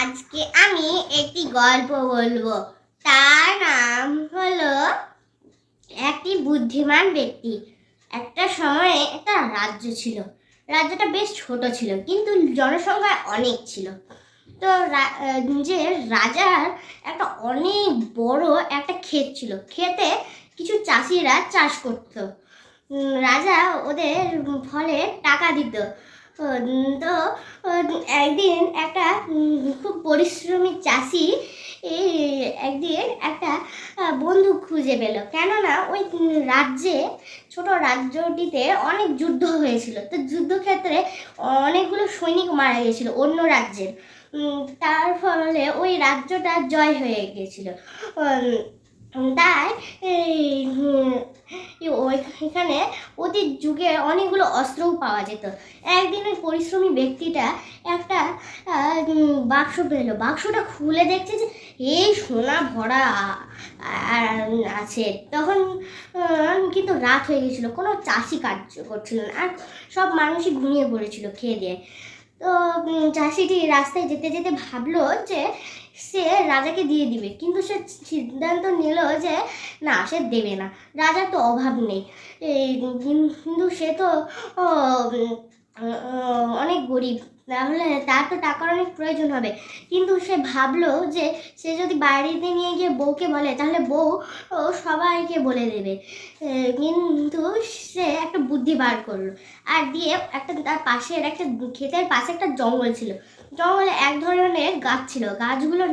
আজকে আমি একটি গল্প বলব। তার নাম হলো একটি বুদ্ধিমান ব্যক্তি। একটা সময়ে একটা রাজ্য ছিল। রাজ্যটা বেশ ছোট ছিল, কিন্তু জনসংখ্যা অনেক ছিল। তো যে রাজার একটা অনেক বড় একটা ক্ষেত ছিল। ক্ষেতে কিছু চাষিরা চাষ করতো। রাজা ওদের ফলে টাকা দিত। তো একদিন একটা খুব পরিশ্রমী চাষি একদিন একটা বন্ধু খুঁজে পেল। কেননা ওই রাজ্যে, ছোট রাজ্যটিতে অনেক যুদ্ধ হয়েছিল। তো যুদ্ধক্ষেত্রে অনেকগুলো সৈনিক মারা গিয়েছিল অন্য রাজ্যের। তার ফলে ওই রাজ্যটা জয় হয়ে গিয়েছিল তাই এই, উম, ওই- এখানে অতীত যুগে অনেকগুলো অস্ত্রও পাওয়া যেত। একদিন ওই পরিশ্রমী ব্যক্তিটা একটা বাক্স পেল। বাক্সটা খুলে দেখছে যে এই সোনা ভরা আছে। তখন কিন্তু রাত হয়ে গেছিল। কোনো চাষি কার্য করছিল না। আর সব মানুষই ঘুমিয়ে পড়েছিল খেয়ে দিয়ে। তো চাষিটি রাস্তায় যেতে যেতে ভাবলো যে সে রাজাকে দিয়ে দিবে। কিন্তু সে সিদ্ধান্ত নিল যে, না, সে দেবে না। রাজার তো অভাব নেই। কিন্তু সে তো অনেক গরিব। তাহলে তার তো টাকার অনেক প্রয়োজন হবে। কিন্তু সে ভাবলো যে সে যদি বাড়িতে নিয়ে গিয়ে বউকে বলে, তাহলে বউ ও সবাইকে বলে দেবে। কিন্তু সে একটা বুদ্ধি বার করল। আর দিয়ে একটা তার পাশের একটা ক্ষেতের পাশে একটা জঙ্গল ছিল। জঙ্গলে এক ধরনের গাছ ছিল। গাছগুলো,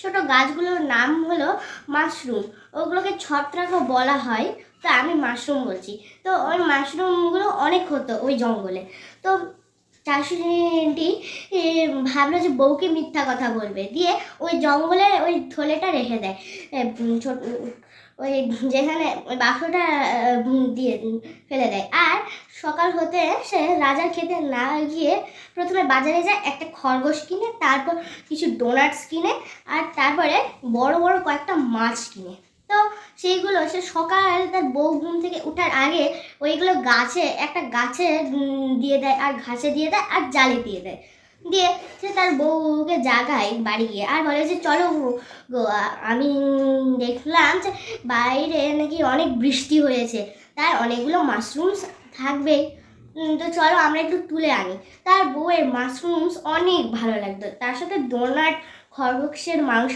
ছোট গাছগুলোর নাম হলো মাশরুম। ওগুলোকে ছত্রাকও বলা হয়। তো আমি মাশরুম বলছি। তো ওই মাশরুমগুলো অনেক হতো ওই জঙ্গলে। তো চাষিটি ভাবলো যে বউকে মিথ্যা কথা বলবে। দিয়ে ওই জঙ্গলে ওই থলেটা রেখে দেয়। ওই যেখানে ওই বাক্সটা দিয়ে ফেলে দেয়। আর সকাল হতে সে রাজার খেতে না গিয়ে প্রথমে বাজারে যায়, একটা খরগোশ কিনে, তারপর কিছু ডোনাটস কিনে, আর তারপরে বড় বড় কয়েকটা মাছ কিনে। তো সেইগুলো, সে সকাল তার বউ ঘুম থেকে ওঠার আগে ওইগুলো গাছে, একটা গাছে দিয়ে দেয় আর ঘাসে দিয়ে দেয় আর জালে দিয়ে দেয়। দিয়ে সে তার বউকে জাগায় বাড়ি গিয়ে আর বলে যে, চলো গো আমি দেখলাম যে বাইরে নাকি অনেক বৃষ্টি হয়েছে তাই অনেকগুলো মাশরুমস থাকবে তো চলো আমরা একটু তুলে আনি। তার বউয়ের মাশরুমস অনেক ভালো লাগতো। তার সাথে ডোনাট, খরগোশের মাংস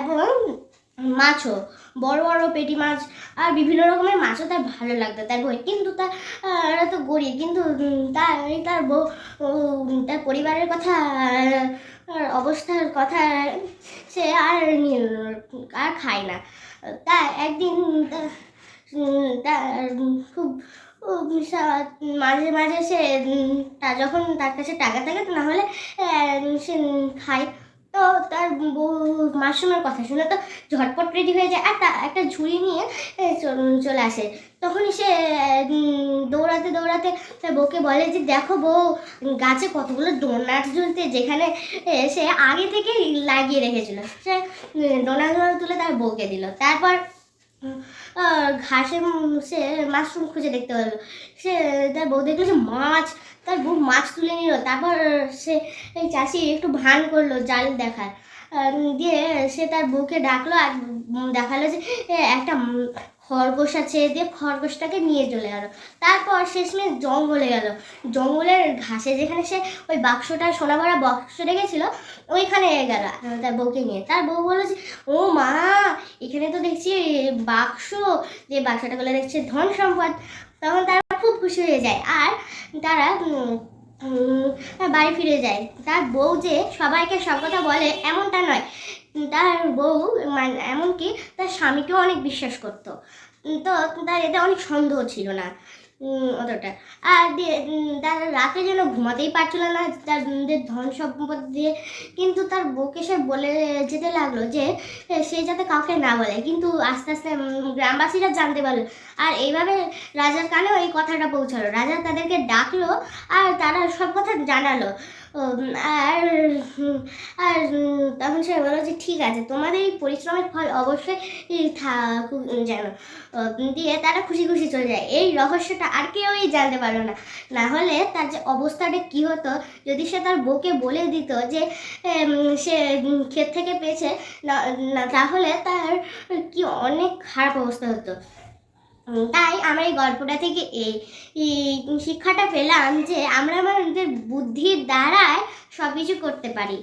এবং মাছও, বড় বড় পেটি মাছ আর বিভিন্ন রকমের মাছও তার ভালো লাগতো, তার বই। কিন্তু তার তো গরিব, কিন্তু তার তার বউ তার পরিবারের কথা অবস্থার কথা সে আর আর খায় না। তা একদিন তার খুব মাঝে মাঝে সে যখন তার কাছে টাকা থাকে না হলে সে খায়। তো তার মাশরুমের কথা শুনে তো ঝটপট রেডি হয়ে যায়। আর তা একটা ঝুড়ি নিয়ে চলে আসে। তখনই সে দৌড়াতে দৌড়াতে তার বউকে বলে যে, দেখো বউ, গাছে কতগুলো ডোনাট ঝুলতে যেখানে সে আগে থেকে লাগিয়ে রেখেছিল। সে ডোনাটগুলো তুলে তার বউকে দিল। তারপর ঘাসে সে মাশরুম খুঁজে দেখতে পেল। সে তার বউ দেখল যে মাছ, তার বউ মাছ তুলে নিল, তারপর সে এই চাষি একটু ভান করল জাল দেখার। দিয়ে সে তার বউকে ডাকলো আর দেখাল যে একটা খরগোশ আছে, দিয়ে খরগোশটাকে নিয়ে চলে গেল। তারপর শেষমেশ জঙ্গলে গেল। জঙ্গলের ঘাসে যেখানে সে ওই বাক্সটা, সোনা ভরা বাক্স রেখেছিল, ওইখানে গেল তার বউকে নিয়ে। তার বউ বলল যে, ও মা, এখানে তো দেখছি বাক্স, যে বাক্সটা গুলো দেখছে ধন সম্পদ। তখন তারা খুব খুশি হয়ে যায়। আর তারা বাড়ি ফিরে যায় তার বউ যে সবাইকে সব কথা বলে এমনটা নয়। তার বউ মানে এমনকি তার স্বামীকেও অনেক বিশ্বাস করত। তো তার এতে অনেক সন্দেহ ছিল না। অতটা। আর তার রাতে যেন ঘুমাতেই পারছিল না, তার ধন সম্পদ দিয়ে। কিন্তু তার বউকে সে বলে যেতে লাগল যে সে যাতে কাউকে না বলে। কিন্তু আস্তে আস্তে গ্রামবাসীরা জানতে পারল। আর এইভাবে রাজার কানেও এই কথাটা পৌঁছালো। রাজা তাদেরকে ডাকলো আর তারা সব কথা জানালো। আর আর, তখন সে বলো যে ঠিক আছে, তোমাদের এই পরিশ্রমের ফল অবশ্যই থাকুক যেন দিয়ে তারা খুশি খুশি চলে যায়। এই রহস্যটা আর কেউই জানতে পারল না। না হলে তার যে অবস্থাটা কি হতো, যদি সে তার বউকে বলে দিত যে সে ক্ষেত থেকে পেয়েছে না, তাহলে তার কি অনেক খারাপ অবস্থা হতো। তাই আমার এই গল্পটা থেকে এই শিক্ষাটা পেলাম যে আমরা আমাদের বুদ্ধির দ্বারায় সব কিছু করতে পারি।